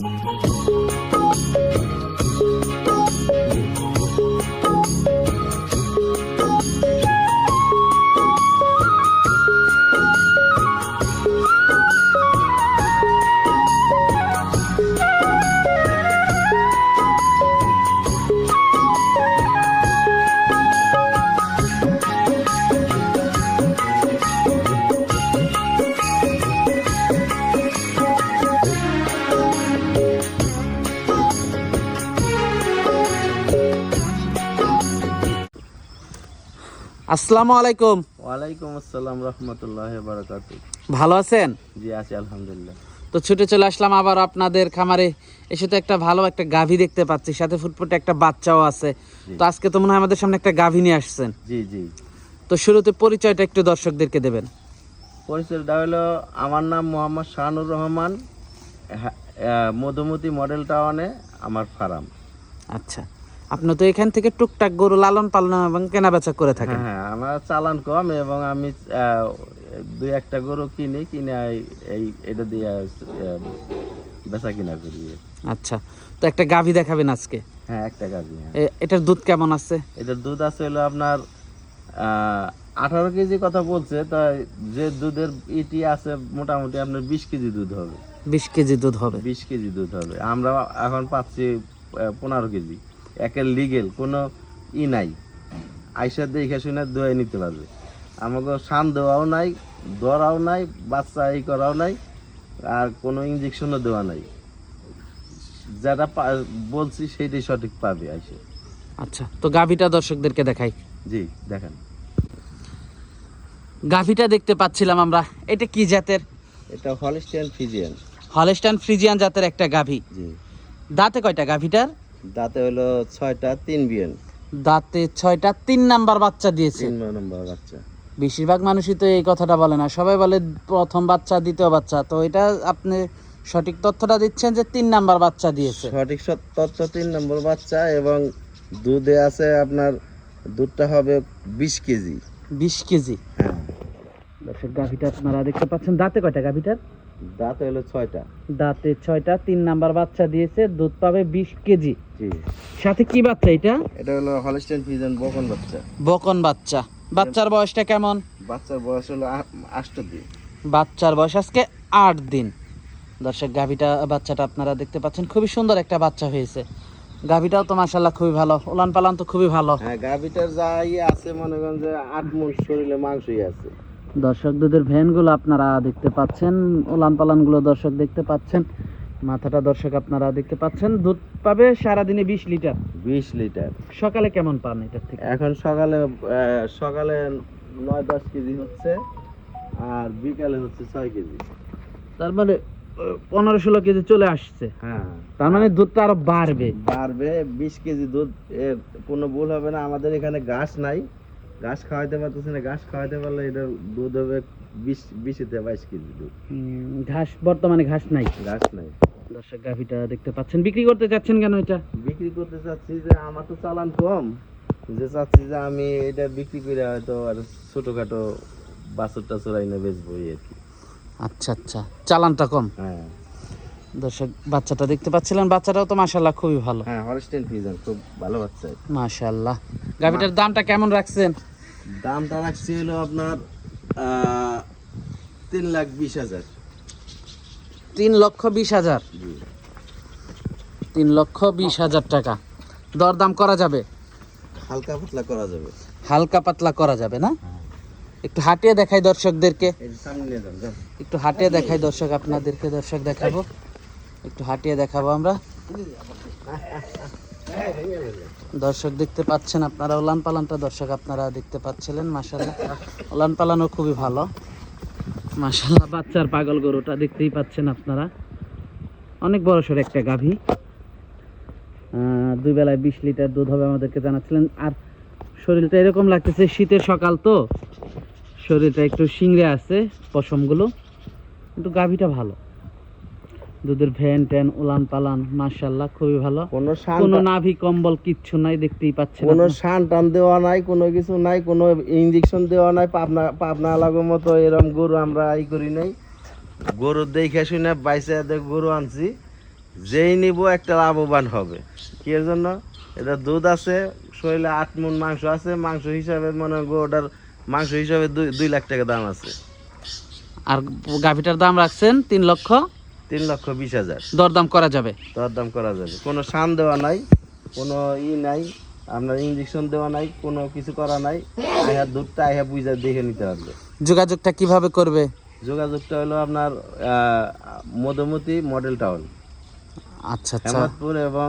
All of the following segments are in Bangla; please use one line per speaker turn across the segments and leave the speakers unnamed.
Música আসসালামু আলাইকুম।
ওয়ালাইকুম আসসালাম রহমতুল্লাহ বারাকাত
ভালো আছেন?
জি আছি আলহামদুলিল্লাহ।
তো ছুটে চলে আসলাম আবার আপনাদের খামারে। এসে তো একটা ভালো একটা গাভী দেখতে পাচ্ছি সাথে ফুটফুটে একটা বাচ্চাও আছে। তো আজকে তো মনে হয় আমাদের সামনে একটা গাভী নিয়ে আসছেন।
জি জি।
তো শুরুতে পরিচয়টা একটু দর্শকদেরকে দেবেন।
পরিচয়টা হলো আমার নাম মোহাম্মদ শাহানুর রহমান মধুমতি মডেল টাউনে আমার ফার্ম।
আচ্ছা। আপনি তো এখান থেকে টুকটাক গরু লালন পালন এবং কেনা বেচা করে থাকেন।
হ্যাঁ হ্যাঁ আমার চালান কম এবং আমি দুই একটা গরু কিনি কিনে এই- এটা দিয়ে বেচা কিনা করি।
আচ্ছা তো একটা গাভী দেখাবেন আজকে।
হ্যাঁ একটা গাভী হ্যাঁ।
এটার দুধ কেমন আছে?
এটার দুধ আছে হলো আপনার আঠারো কেজি কথা বলছে তা যে দুধের ইটি আছে মোটামুটি আপনার বিশ কেজি দুধ হবে।
বিশ কেজি দুধ হবে।
বিশ কেজি দুধ হবে। আমরা এখন পাচ্ছি পনেরো কেজি। একের লিগেল কোনো ই নাই। আইসা দেখে শুনে দোয়াই নিতে পারবে। আমাকে সান দেওয়াও নাই ধরাও নাই বাচ্চা ই করাও নাই আর কোনো ইঞ্জেকশনও দেওয়া নাই। যারা বলছি সেইটাই সঠিক পাবে আইসে।
আচ্ছা তো গাভীটা দর্শকদেরকে দেখাই।
জি দেখেন।
গাভীটা দেখতে পাচ্ছিলাম আমরা। এটা কি জাতের?
এটা হলিস্টিয়ান ফ্রিজিয়ান।
হলস্টাইন ফ্রিজিয়ান জাতের একটা গাভী।
জি।
দাঁতে কয়টা গাভীটার?
দাঁতে হলো ছয়টা তিন বিয়ন।
দাঁতে ছয়টা তিন নাম্বার বাচ্চা দিয়েছে।
তিন নম্বর বাচ্চা।
বেশিরভাগ মানুষই তো এই কথাটা বলে না। সবাই বলে প্রথম বাচ্চা দ্বিতীয় বাচ্চা। তো এটা আপনি সঠিক তথ্যটা দিচ্ছেন যে তিন নাম্বার বাচ্চা দিয়েছে।
সঠিক তথ্য তিন নম্বর বাচ্চা এবং দুধে আছে আপনার দুধটা হবে বিশ কেজি।
বিশ কেজি।
হ্যাঁ।
দর্শক গাভীটা আপনারা দেখতে পাচ্ছেন। দাঁতে কয়টা গাভীটার?
দাঁত হলো ছয়টা।
দাঁতে ছয়টা তিন নাম্বার বাচ্চা দিয়েছে দুধ পাবে বিশ কেজি।
জি।
সাথে কি বাচ্চা এটা?
এটা হলো হলিস্টিয়ান ফিজিয়ান বকন বাচ্চা।
বকন বাচ্চা। বাচ্চার বয়সটা কেমন?
বাচ্চার বয়স হলো আ- আষ্ট দিন।
বাচ্চার বয়স আজকে আট দিন। দর্শক গাভীটা বাচ্চাটা আপনারা দেখতে পাচ্ছেন খুবই সুন্দর একটা বাচ্চা হয়েছে। গাভীটাও তো মাসাল্লাহ খুবই ভালো উলান পালান তো খুবই ভালো।
হ্যাঁ গাভিটার যা ইয়ে আছে মনে করেন যে আট মন শরীরে মাংসই আছে।
দর্শক দুধের ভ্যানগুলো আপনারা দেখতে পাচ্ছেন উলান পালানগুলো দর্শক দেখতে পাচ্ছেন মাথাটা দর্শক আপনারা দেখতে পাচ্ছেন দুধ পাবে সারাদিনে বিশ লিটার।
বিশ লিটার।
সকালে কেমন পান এটার থেকে?
এখন সকালে সকালে নয় দশ কেজি হচ্ছে আর বিকালে হচ্ছে ছয় কেজি।
তার মানে পনেরো ষোলো কেজি চলে আসছে।
হ্যাঁ।
তার মানে দুধটা আরও বাড়বে।
বাড়বে বিশ কেজি দুধ কোনো ভুল হবে না আমাদের এখানে ঘাস নাই। ঘাস খাওয়াইতে পারতেছি না ঘাস খাওয়াইতে পারলে এটা দুধ হবে বিশ বিশেতে বাইশ কেজি দুধ।
ঘাস বর্তমানে ঘাস নাই?
ঘাস নাই।
দর্শক গাভীটা দেখতে পাচ্ছেন। বিক্রি করতে চাচ্ছেন কেন এটা?
বিক্রি করতে চাচ্ছি যে আমার তো চালান কম। যে চাচ্ছি যে আমি এটা বিক্রি করে হয়তো আর ছোটখাটো বাছুর টাছুর আইনে বেচবো এই আর কি।
আচ্ছা আচ্ছা। চালানটা কম?
হ্যাঁ।
দর্শক বাচ্চাটা দেখতে পাচ্ছিলেন? বাচ্চাটাও তো মাশাল্লাহ খুবই ভালো।
হ্যাঁ হলস্টেন ফ্রিজন খুব ভালো বাচ্চা
মাশাল্লাহ গাভীটার দামটা কেমন রাখছেন?
দামটা রাখছি হলো আপনার তিন লাখ বিশ হাজার।
তিন লক্ষ বিশ হাজার? তিন লক্ষ বিশ হাজার টাকা। দরদাম করা যাবে?
হালকা পাতলা করা যাবে।
হালকা পাতলা করা যাবে না? একটু হাঁটিয়ে দেখাই দর্শকদেরকে। একটু হাঁটিয়ে দেখাই দর্শক আপনাদেরকে দর্শক দেখাবো। একটু হাঁটিয়ে দেখাবো আমরা। দর্শক দেখতে পাচ্ছেন আপনারা ওলান পালানটা দর্শক আপনারা দেখতে পাচ্ছিলেন মাসাল্লাহ ওলান পালানও খুবই ভালো। মাসাল্লাহ বাচ্চার পাগল গরুটা দেখতেই পাচ্ছেন আপনারা। অনেক বড় সড় একটা গাভী। দুই বেলায় বিশ লিটার দুধ হবে আমাদেরকে জানাচ্ছিলেন। আর শরীরটা এরকম লাগতেছে, শীতের সকাল তো। শরীরটা একটু শিংড়ে আছে, পশমগুলো। কিন্তু গাভীটা ভালো। দুধের ভ্যান ট্যান উলান পালান মাশাল্লাহ খুবই ভালো।
কোনো
নাভি কম্বল কিচ্ছু নাই দেখতেই পাচ্ছেন
কোনো। শান টান দেওয়া নাই কোনো কিছু নাই কোনো ইঞ্জেকশন দেওয়া নাই পাবনা পাবনা আলাগো মতো এরম গরু আমরা ই করি নাই। গরু দেখে শুনে বাইসে গরু আনছি যেই নিব একটা লাভবান হবে। কি এর জন্য? এটা দুধ আছে শরীরে আট মন মাংস আছে মাংস হিসাবে মনে গরুটার মাংস হিসাবে দুই দুই লাখ টাকা দাম আছে।
আর গাভিটার দাম রাখছেন তিন লক্ষ।
তিন লক্ষ বিশ হাজার।
দরদাম করা যাবে?
দরদাম করা যাবে। কোনো সান দেওয়া নাই কোনো ই নাই আপনার ইঞ্জেকশন দেওয়া নাই কোনো কিছু করা নাই। আইহা দুধটা আইহা বুঝা দেখে নিতে পারবে
যোগাযোগটা কীভাবে করবে?
যোগাযোগটা হলো আপনার মধুমতি মডেল টাউন
আচ্ছা আচ্ছা।
হেমাদপুর এবং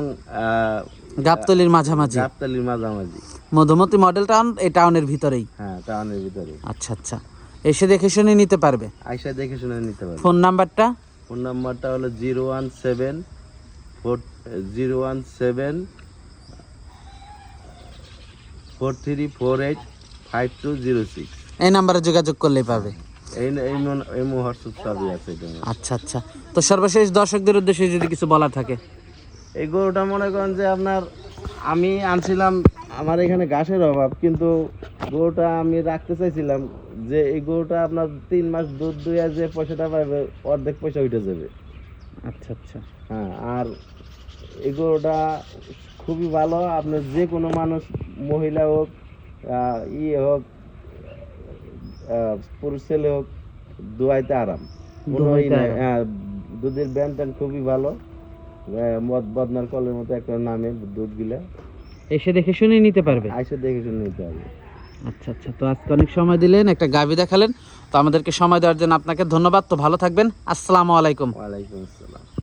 গাবতলির মাঝামাঝি।
গাবতলির মাঝামাঝি।
মধুমতি মডেল টাউন এই টাউনের ভিতরেই?
হ্যাঁ টাউনের ভিতরে
আচ্ছা আচ্ছা। এসে দেখে শুনে নিতে পারবে?
আইসা দেখে শুনে নিতে পারবে।
ফোন নাম্বারটা?
ফোন নাম্বারটা হলো zero one seven four zero one seven four three four eight five two zero six.
এই নাম্বারে যোগাযোগ করলেই পাবে।
এই এই হোয়াটসঅ্যাপ সবই আছে
আচ্ছা আচ্ছা। তো সর্বশেষ দর্শকদের উদ্দেশ্যে যদি কিছু বলা থাকে।
এই গরুটা মনে করেন যে আপনার আমি আনছিলাম আমার এখানে ঘাসের অভাব কিন্তু গরুটা আমি রাখতে চাইছিলাম যে এই গরুটা আপনার তিন মাস দুধ দুইয়া যে পয়সাটা পাবে অর্ধেক পয়সা উঠে যাবে।
আচ্ছা আচ্ছা।
হ্যাঁ আর এই গরুটা খুবই ভালো আপনার যে কোনো মানুষ মহিলা হোক ইয়ে হোক পুরুষ ছেলে হোক দোয়াইতে আরাম। কোনো ই
দোয়াইতে
নাই।
আরাম।
হ্যাঁ দুধের ব্যান ট্যান খুবই ভালো। মদ বদনার কলের মতো একটা নামে দুধ গিলা
এসে দেখে শুনে নিতে পারবে।
এসে দেখে শুনে নিতে পারবে।
আচ্ছা আচ্ছা তো আজকে অনেক সময় দিলেন একটা গাভি দেখালেন। তো আমাদেরকে সময় দেওয়ার জন্য আপনাকে ধন্যবাদ। তো ভালো থাকবেন। আসসালামু আলাইকুম।
ওয়ালাইকুম আসসালাম।